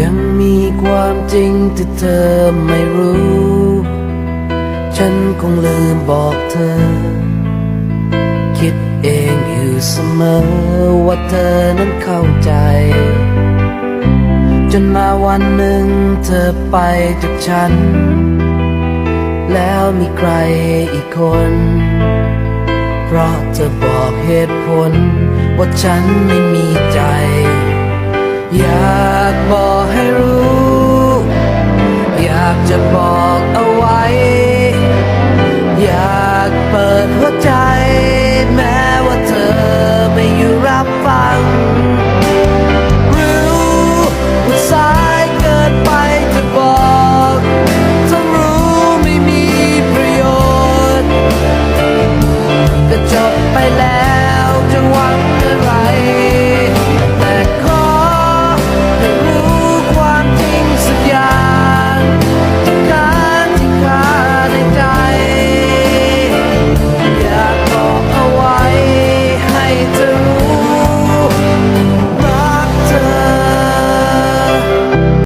ยังมีความจริงที่เธอไม่รู้ ฉันคงลืมบอกเธอ คิดเองอยู่เสมอว่าเธอนั้นเข้าใจ จนมาวันหนึ่งเธอไปจากฉัน แล้วมีใครอีกคน เพราะเธอบอกเหตุผล ว่าฉันไม่มีใจ อยากบอกากจะบอกเอาไว้ อยากเปิดหัวใจ แม้ว่าเธอไม่อยู่รับฟัง รู้ว่าสาเกินไปจะบอกถ้ารู้ไม่มีประโยชน์ ก็จบไปแล้วจะหวังอะไร